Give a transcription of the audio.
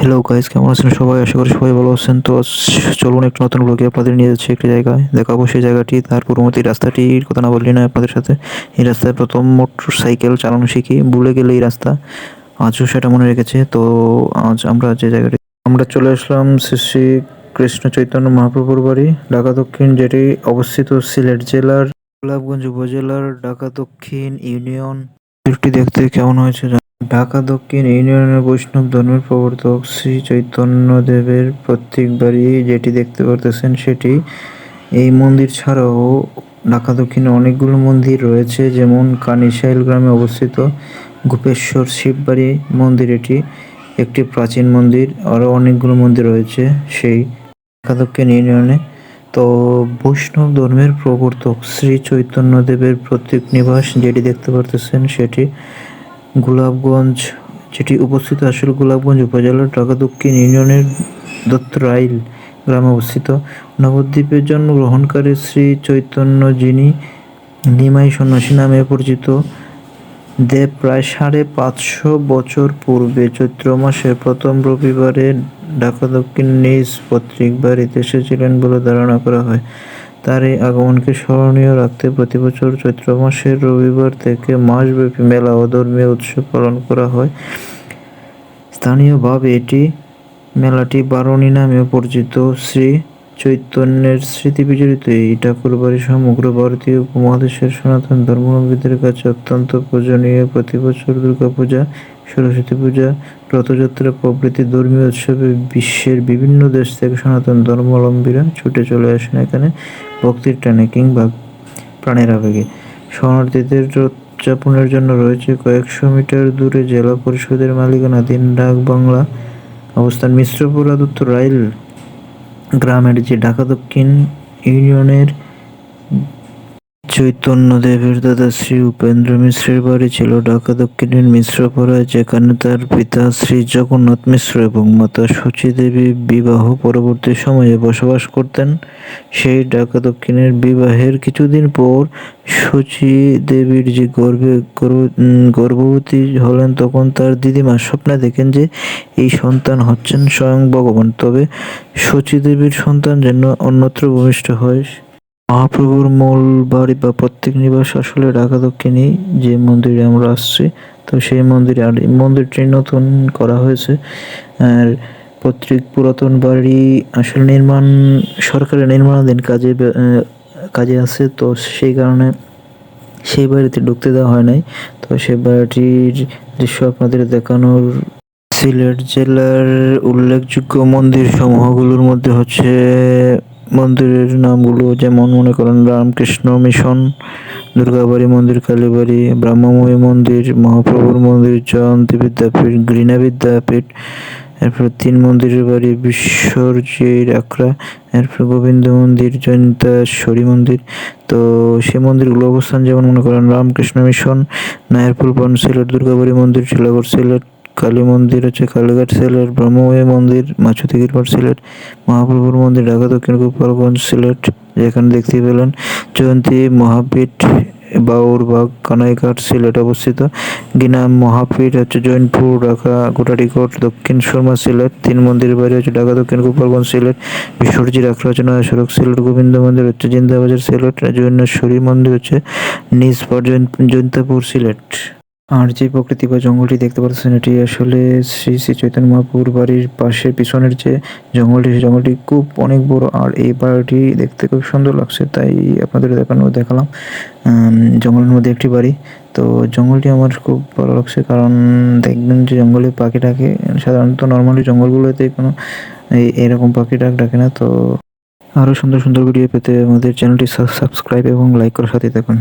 Hello guys কেমন আছেন সবাই? আশা করি সবাই ভালো আছেন। তো চলুন একটা নতুন ব্লগে আপনাদের নিয়ে যাচ্ছি একটি জায়গায়। দেখাবো সেই জায়গাটি, তার পূর্ববর্তী রাস্তাটির কথা না বললি না আপনাদের সাথে। এই রাস্তায় প্রথম মোটর সাইকেল চালানো শিখি। ভুলে গেলে এই রাস্তা। আজও সেটা মনে রেখেছে। তো আজ আমরা যে জায়গাটি আমরা চলে আসলাম শ্রী কৃষ্ণ চৈতন্য মহাপ্রভুর বাড়ি, ঢাকা দক্ষিণ, যেটি অবস্থিত সিলেট জেলার গোলাপগঞ্জ উপজেলার ঢাকা দক্ষিণ ইউনিয়ন। দেখতে কেমন হয়েছে ঢাকা দক্ষিণ ইউনিয়নের বৈষ্ণব ধর্মের প্রবর্তক শ্রী চৈতন্য দেবের প্রত্যেক বাড়ি যেটি দেখতে পারতেছেন সেটি এই মন্দির ছাড়াও ঢাকা দক্ষিণে অনেকগুলো মন্দির রয়েছে, যেমন কানিশাইল গ্রামে অবস্থিত গোপেশ্বর শিববাড়ি মন্দির এটি, একটি প্রাচীন মন্দির, আরও অনেকগুলো মন্দির রয়েছে সেই ঢাকা দক্ষিণ ইউনিয়নে। তো বৈষ্ণব ধর্মের প্রবর্তক শ্রী চৈতন্য দেবের প্রত্যেক নিবাস যেটি দেখতে পারতেছেন সেটি গোলাপগঞ্জ, যেটি উপস্থিত আসলে গোলাপগঞ্জ উপজেলার ঢাকা দক্ষিণ ইউনিয়নের দত্তরাইল গ্রামে অবস্থিত। নবদ্বীপে জন্মগ্রহণকারী শ্রী চৈতন্য যিনি নিমাই সন্ন্যাসী নামে পরিচিত। দেব প্রায় সাড়ে পাঁচশো বছর পূর্বে চৈত্র মাসের প্রথম রবিবারে ঢাকা দক্ষিণ নিজ পৈতৃক বাড়িতে এসেছিলেন বলে ধারণা করা হয়। তার এই আগমনকে স্মরণীয় রাখতে প্রতি বছর চৈত্র মাসের রবিবার থেকে মাসব্যাপী মেলা ও ধর্মীয় উৎসব পালন করা হয়। স্থানীয়ভাবে এটি মেলাটি বারণী নামেও পরিচিত। শ্রী চৈতন্যের স্মৃতি বিজড়িত এই ঠাকুরবাড়ি সমগ্র ভারতীয় উপমহাদেশের সনাতন ধর্মাবলম্বীদের কাছে অত্যন্ত পূজনীয়। প্রতি বছর দুর্গাপূজা সরস্বতী পূজা, রথযাত্রা, প্রভৃতি ধর্মীয় উৎসবে বিশ্বের বিভিন্ন দেশ থেকে সনাতন ধর্মাবলম্বীরা ছুটে চলে আসেন এখানে ভক্তির টানে কিংবা প্রাণের আবেগে। শরণার্থীদের উদযাপনের জন্য রয়েছে কয়েকশো মিটার দূরে জেলা পরিষদের মালিকানাধীন ডাক বাংলা। অবস্থান মিশ্রপুর আদত্ত রাইল গ্রামের যে ঢাকা দক্ষিণ ইউনিয়নের চৈতন্যদেবের দাদা শ্রী উপেন্দ্র মিশ্রের বাড়ি ছিল ঢাকা দক্ষিণের মিশ্রপাড়ায়, যেখানে তার পিতা শ্রী জগন্নাথ মিশ্র এবং মাতা দেবী বিবাহ পরবর্তী সময়ে বসবাস করতেন। সেই ঢাকা দক্ষিণের বিবাহের কিছুদিন পর সচী দেবীর যে গর্ভে গর্ভ- গর্ভবতী হলেন, তখন তার দিদিমা স্বপ্নে দেখেন যে এই সন্তান হচ্ছেন স্বয়ং ভগবান। তবে সচী দেবীর সন্তান যেন অন্যত্র ভূমিষ্ঠ হয় মহাপ্রভুর মূল বাড়ি বা প্রত্যেক নিবাস আসলে ঢাকা দক্ষিণেই যে মন্দিরে আমরা আসছি, তো সেই মন্দিরে আর মন্দিরটি নতুন করা হয়েছে। আর প্রত্যেক পুরাতন বাড়ি আসলে নির্মাণ, সরকারের নির্মাণাধীন কাজে কাজে আছে, তো সেই কারণে সেই বাড়িতে ঢুকতে দেওয়া হয় নাই। তো সেই বাড়িটির দৃশ্য আপনাদের দেখানোর সিলেট জেলার উল্লেখযোগ্য মন্দির সমূহগুলোর মধ্যে হচ্ছে মন্দিরের নামগুলো যেমন মনে করেন রামকৃষ্ণ মিশন, দুর্গাবাড়ি মন্দির, কালীবাড়ি, ব্রহ্মময়ী মন্দির, মহাপ্রভুর মন্দির, জয়ন্তী বিদ্যাপীঠ, গ্রীনা বিদ্যাপীঠ, এরপর তিন মন্দিরের বাড়ি, বিশ্বজির আখড়া, এরপর গোবিন্দ মন্দির জয়ন্তাশ্বরী মন্দির। তো সে মন্দিরগুলো অবস্থান যেমন মনে করেন রামকৃষ্ণ মিশন নায়ারপুর বন সিলেট দুর্গাবাড়ি মন্দির শিলাগড় সিলেট কালী মন্দির হচ্ছে কালীঘাট সিলেট ব্রহ্মময় মন্দির মাছুতি গিরপাট সিলেট, মহাপ্রভুর মন্দির, ঢাকা দক্ষিণ গোপালগঞ্জ সিলেট, যেখানে দেখতে পেলেন জয়ন্তী মহাপীঠ বাউরবাগ কানাইঘাট সিলেট অবস্থিত। গিনা মহাপীঠ হচ্ছে জৈনপুর, ঢাকা, গোটারিকোট, দক্ষিণ সুরমা সিলেট, তিন মন্দিরের বাড়ি হচ্ছে ঢাকা দক্ষিণ গোপালগঞ্জ সিলেট বিশ্বজিৎ আখড়া নয়া সড়ক সিলেট, গোবিন্দ মন্দির হচ্ছে জিন্দাবাজার সিলেট, জৈনেশ্বরী মন্দির হচ্ছে নিজপাট জৈন্তাপুর সিলেট। আর যে প্রকৃতি বা জঙ্গলটি দেখতে পাচ্ছেন, এটি আসলে শ্রী শ্রী চৈতন্য মহাপুর বাড়ির পাশে পিছনের যে জঙ্গলটি, সেই জঙ্গলটি খুব অনেক বড় আর এই বাড়িটি দেখতে খুব সুন্দর লাগছে, তাই আপনাদের দেখানো, দেখালাম। জঙ্গলের মধ্যে একটি বাড়ি। তো জঙ্গলটি আমার খুব ভালো লাগছে কারণ দেখবেন যে জঙ্গলে পাখি ডাকে, সাধারণত নর্মালি জঙ্গলগুলোতে কোনো এরকম পাখি ডাক, ডাকে না। তো আরও সুন্দর সুন্দর ভিডিও পেতে আমাদের চ্যানেলটি সাবস্ক্রাইব এবং লাইক করার সাথে থাকুন।